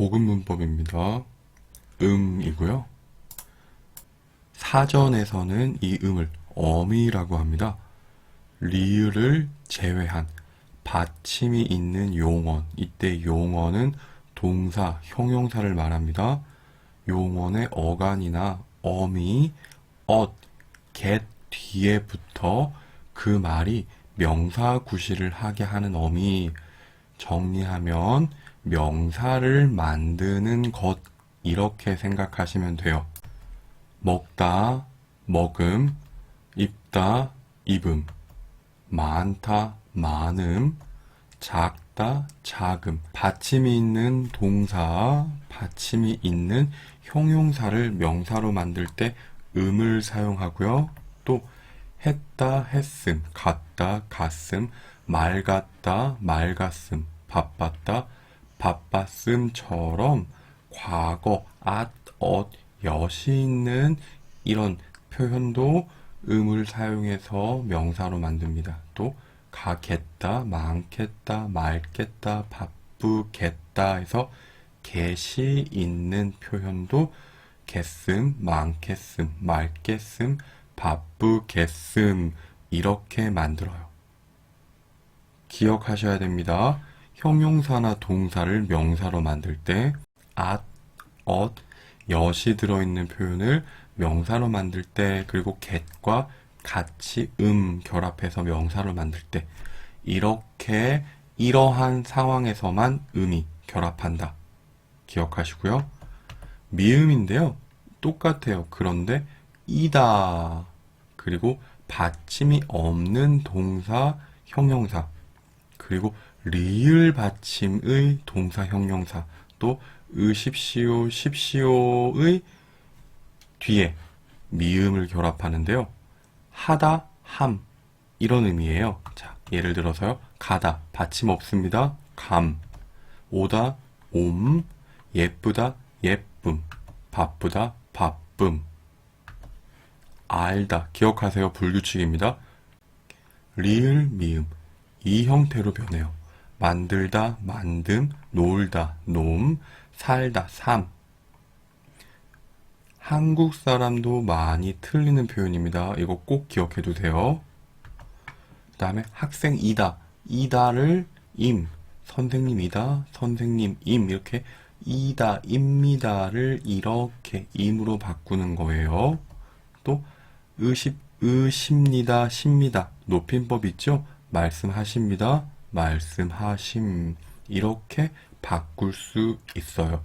고급 문법입니다. 음이고요. 사전에서는 이 음을 어미라고 합니다. 리을을 제외한 받침이 있는 용언, 이때 용언은 동사, 형용사를 말합니다. 용언의 어간이나 어미, 엇, get 뒤에 붙어 그 말이 명사 구실을 하게 하는 어미 정리하면 명사를 만드는 것 이렇게 생각하시면 돼요. 먹다, 먹음, 입다, 입음, 많다, 많음, 작다, 작음. 받침이 있는 동사, 받침이 있는 형용사를 명사로 만들 때 음을 사용하고요. 또 했다, 했음, 갔다, 갔음, 맑았다, 맑았음, 바빴다, 바빴음처럼 과거, 앗, 엇, 엿이 있는 이런 표현도 음을 사용해서 명사로 만듭니다. 또 가겠다, 많겠다, 맑겠다, 바쁘겠다 해서 get이 있는 표현도 겠음, 많겠음, 맑겠음, 바쁘겠음 이렇게 만들어요. 기억하셔야 됩니다. 형용사나 동사를 명사로 만들 때 앗, 엇, 엿이 들어있는 표현을 명사로 만들 때 그리고 get과 같이 음 결합해서 명사로 만들 때 이렇게 이러한 상황에서만 음이 결합한다. 기억하시고요. 미음인데요. 똑같아요. 그런데 이다. 그리고 받침이 없는 동사, 형용사. 그리고 리을 받침의 동사, 형용사. 또 으십시오, 십시오의 뒤에 미음을 결합하는데요. 하다, 함. 이런 의미예요. 자, 예를 들어서요. 가다, 받침 없습니다. 감. 오다, 옴. 예쁘다, 예쁨. 바쁘다, 바쁨. 알다, 기억하세요. 불규칙입니다. 리을, 미음. 이 형태로 변해요. 만들다, 만듦, 놀다, 놈, 살다, 삶. 한국 사람도 많이 틀리는 표현입니다. 이거 꼭 기억해 두세요. 그 다음에 학생이다. 이다를 임. 선생님이다. 선생님, 임. 이렇게 이다, 입니다를 이렇게 임으로 바꾸는 거예요. 또 의십, 의십니다, 십니다. 높임법 있죠? 말씀하십니다. 말씀하심. 이렇게 바꿀 수 있어요.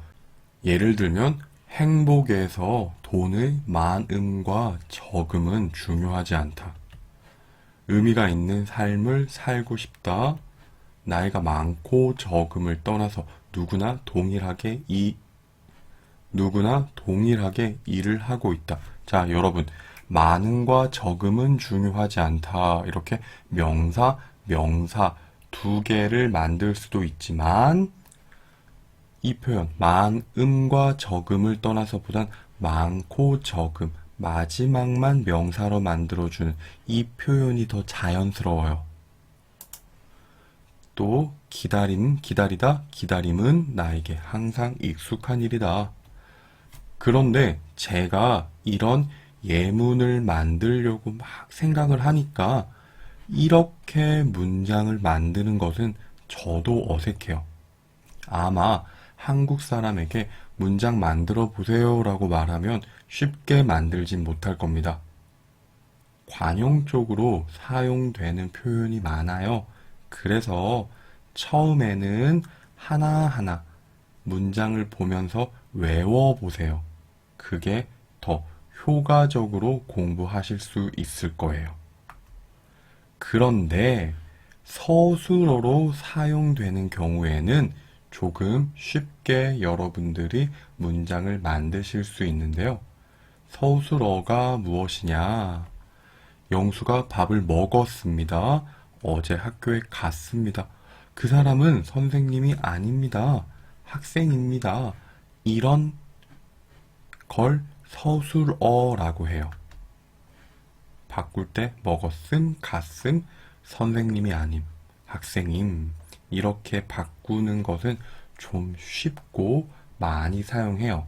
예를 들면 행복에서 돈의 많음과 적음은 중요하지 않다. 의미가 있는 삶을 살고 싶다. 나이가 많고 적음을 떠나서 누구나 동일하게 이 누구나 동일하게 일을 하고 있다. 자, 여러분. 많음과 적음은 중요하지 않다. 이렇게 명사, 명사 두 개를 만들 수도 있지만 이 표현 많음과 적음을 떠나서 보단 많고 적음 마지막만 명사로 만들어주는 이 표현이 더 자연스러워요. 또 기다림, 기다리다, 기다림은 나에게 항상 익숙한 일이다. 그런데 제가 이런 예문을 만들려고 막 생각을 하니까 이렇게 문장을 만드는 것은 저도 어색해요. 아마 한국 사람에게 문장 만들어 보세요 라고 말하면 쉽게 만들진 못할 겁니다. 관용적으로 사용되는 표현이 많아요. 그래서 처음에는 하나하나 문장을 보면서 외워보세요. 그게 더 효과적으로 공부하실 수 있을 거예요. 그런데 서술어로 사용되는 경우에는 조금 쉽게 여러분들이 문장을 만드실 수 있는데요. 서술어가 무엇이냐? 영수가 밥을 먹었습니다. 어제 학교에 갔습니다. 그 사람은 선생님이 아닙니다. 학생입니다. 이런 걸 서술어라고 해요. 바꿀 때 먹었음, 갔음, 선생님이 아님, 학생임. 이렇게 바꾸는 것은 좀 쉽고 많이 사용해요.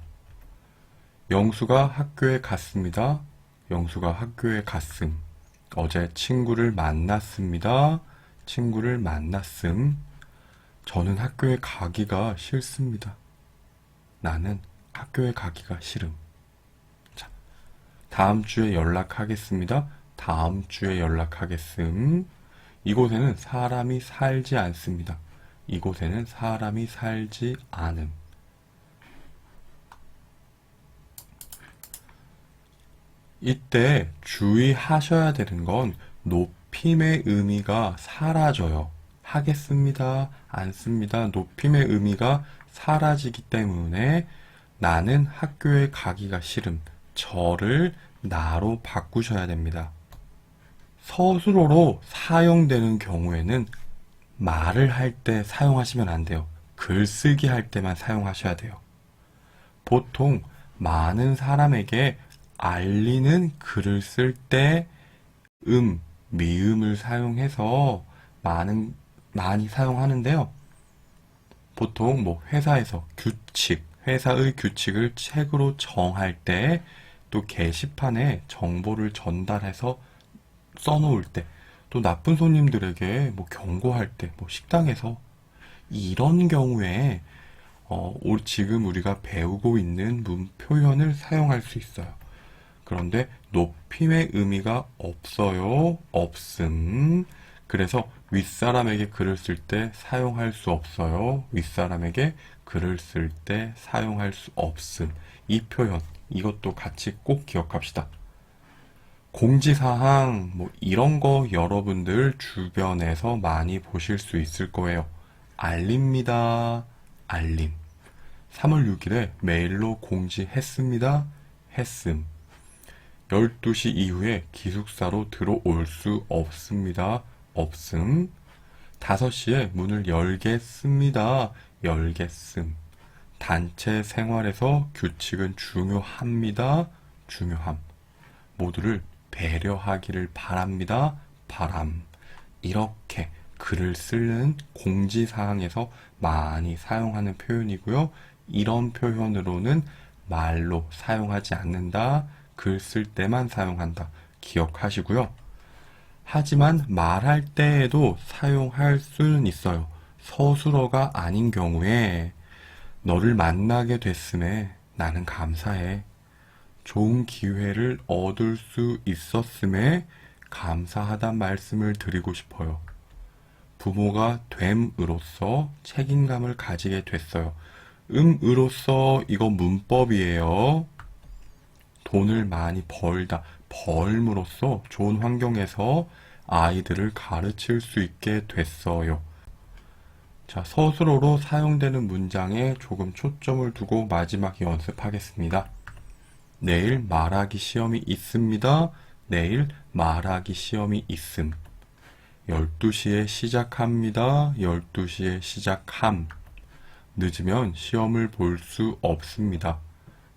영수가 학교에 갔습니다. 영수가 학교에 갔음. 어제 친구를 만났습니다. 친구를 만났음. 저는 학교에 가기가 싫습니다. 나는 학교에 가기가 싫음. 자, 다음 주에 연락하겠습니다. 다음 주에 연락하겠음. 이곳에는 사람이 살지 않습니다. 이곳에는 사람이 살지 않음. 이때 주의하셔야 되는 건 높임의 의미가 사라져요. 하겠습니다. 않습니다. 높임의 의미가 사라지기 때문에 나는 학교에 가기가 싫음. 저를 나로 바꾸셔야 됩니다. 서술어로 사용되는 경우에는 말을 할 때 사용하시면 안 돼요. 글쓰기 할 때만 사용하셔야 돼요. 보통 많은 사람에게 알리는 글을 쓸 때 음, 미음을 사용해서 많은, 많이 사용하는데요. 보통 뭐 회사에서 규칙, 회사의 규칙을 책으로 정할 때 또 게시판에 정보를 전달해서 써놓을 때, 또 나쁜 손님들에게 뭐 경고할 때, 뭐 식당에서 이런 경우에 어, 올- 지금 우리가 배우고 있는 문 표현을 사용할 수 있어요. 그런데 높임의 의미가 없어요. 없음. 그래서 윗사람에게 글을 쓸 때 사용할 수 없어요. 윗사람에게 글을 쓸 때 사용할 수 없음. 이 표현, 이것도 같이 꼭 기억합시다. 공지사항, 뭐, 이런 거 여러분들 주변에서 많이 보실 수 있을 거예요. 알립니다. 알림. 3월 6일에 메일로 공지했습니다. 했음. 12시 이후에 기숙사로 들어올 수 없습니다. 없음. 5시에 문을 열겠습니다. 열겠음. 단체 생활에서 규칙은 중요합니다. 중요함. 모두를 배려하기를 바랍니다. 바람. 이렇게 글을 쓰는 공지사항에서 많이 사용하는 표현이고요. 이런 표현으로는 말로 사용하지 않는다. 글 쓸 때만 사용한다. 기억하시고요. 하지만 말할 때에도 사용할 수는 있어요. 서술어가 아닌 경우에 너를 만나게 됐음에 나는 감사해. 좋은 기회를 얻을 수 있었음에 감사하단 말씀을 드리고 싶어요. 부모가 됨으로써 책임감을 가지게 됐어요. 음으로써 이거 문법이에요. 돈을 많이 벌다, 벌므로써 좋은 환경에서 아이들을 가르칠 수 있게 됐어요. 자, 서술어로 사용되는 문장에 조금 초점을 두고 마지막 연습하겠습니다. 내일 말하기 시험이 있습니다. 내일 말하기 시험이 있음. 12시에 시작합니다. 12시에 시작함. 늦으면 시험을 볼 수 없습니다.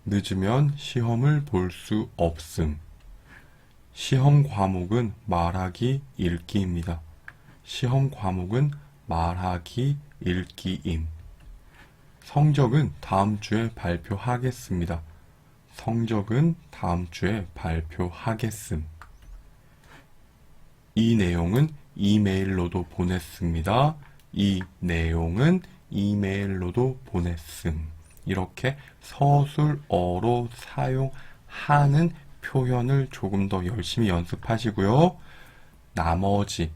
늦으면 시험을 볼 수 없음. 시험 과목은 말하기 읽기입니다. 시험 과목은 말하기 읽기임. 성적은 다음 주에 발표하겠습니다. 성적은 다음 주에 발표하겠음. 이 내용은 이메일로도 보냈습니다. 이 내용은 이메일로도 보냈음. 이렇게 서술어로 사용하는 표현을 조금 더 열심히 연습하시고요. 나머지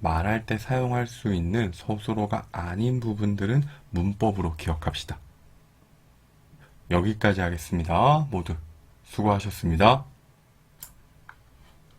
말할 때 사용할 수 있는 서술어가 아닌 부분들은 문법으로 기억합시다. 여기까지 하겠습니다. 모두 수고하셨습니다.